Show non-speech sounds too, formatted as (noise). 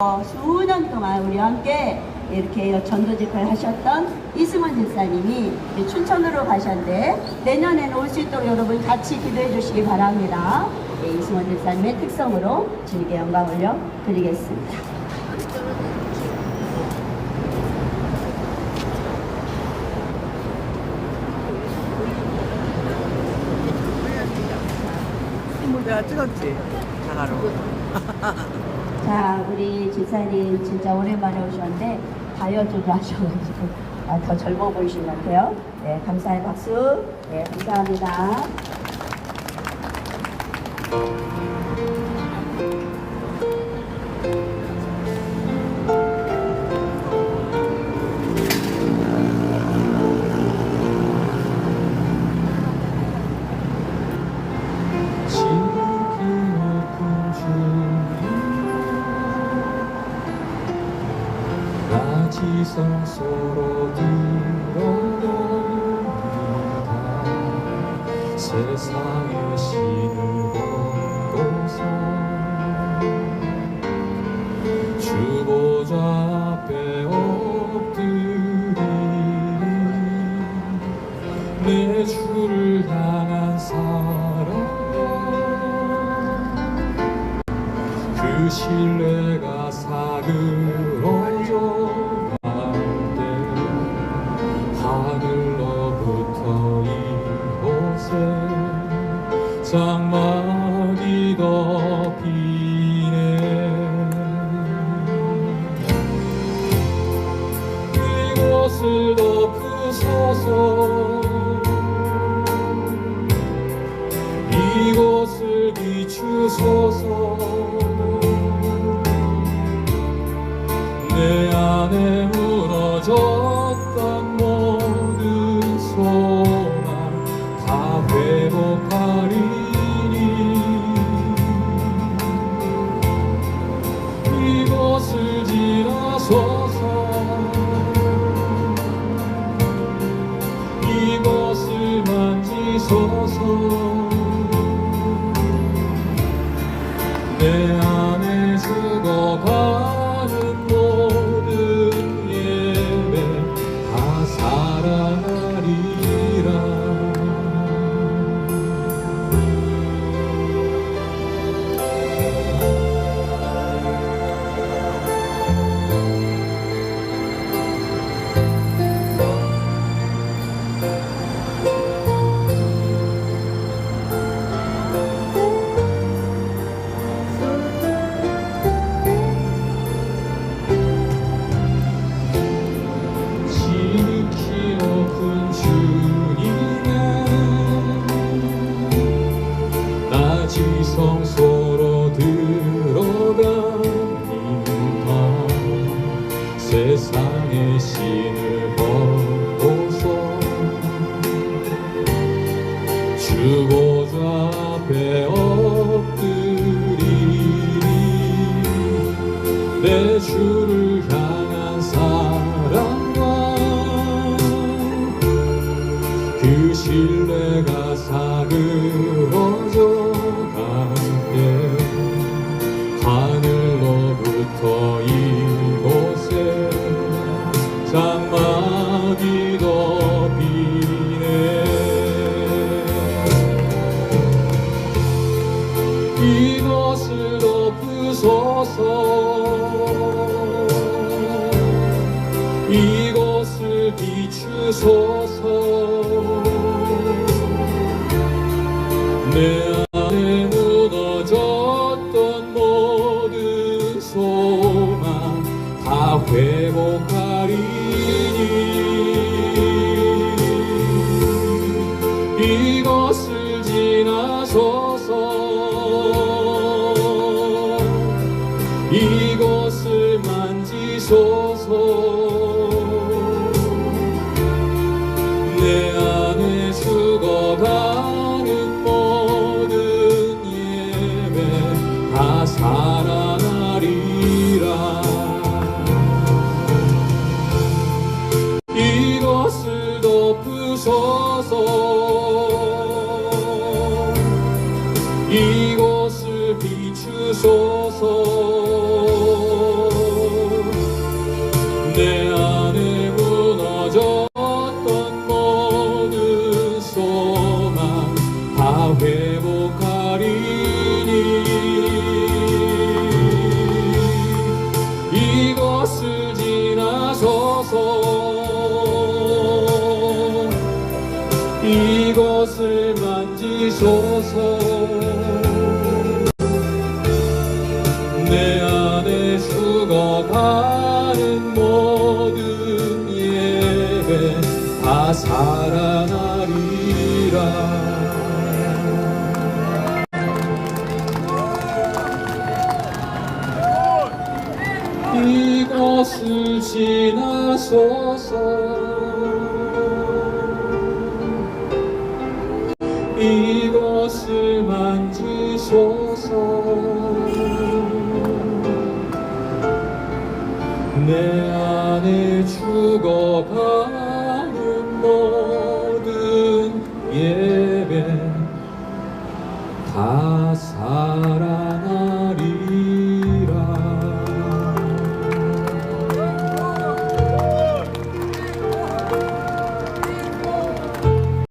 어, 수년 동안 우리와 함께 이렇게 전도 집회를 하셨던 이승원 집사님이 춘천으로 가셨는데 내년에는 올 수 있도록 여러분 같이 기도해 주시기 바랍니다. 네, 이승원 집사님의 특성으로 주님께 영광 올려 드리겠습니다. 뭐 내가 찍었지 자가로 (laughs) 자, 우리 집사님 진짜 오랜만에 오셨는데 다이어트도 (laughs) 하셔가지고 아, 더 젊어 보이신 것 같아요. 네, 감사의 박수. 네, 감사합니다. 나 지성소로 들어갑니다 세상의 신을 벗고서 주보좌 앞에 엎드리니 내 주를 향한 사랑 그 신뢰가 사그러 장막이 덮이네. 이곳을 덮으소서. 이곳을 비추소서. 내 안에 무너졌 만지소 성소로 들어갑니다 세상의 신을 벗고서. 주보좌 앞에 엎드리니 내 주를 향한 사랑과 그신 이곳을 비추소서. 내 안에 무너졌던 모든 소망 다 회복하리니. 이것을 지나소서 만지소서 내 안에 죽어가는 모든 예배 다 살아나리라. 이것을 비추소서 이것을 만지소서. 내 안에 죽어가는 모든 예배 다 살아나리라. 이것을 지나서서 이것을 만지소서. 내 안에 죽어가는 모든 예배 다 살아나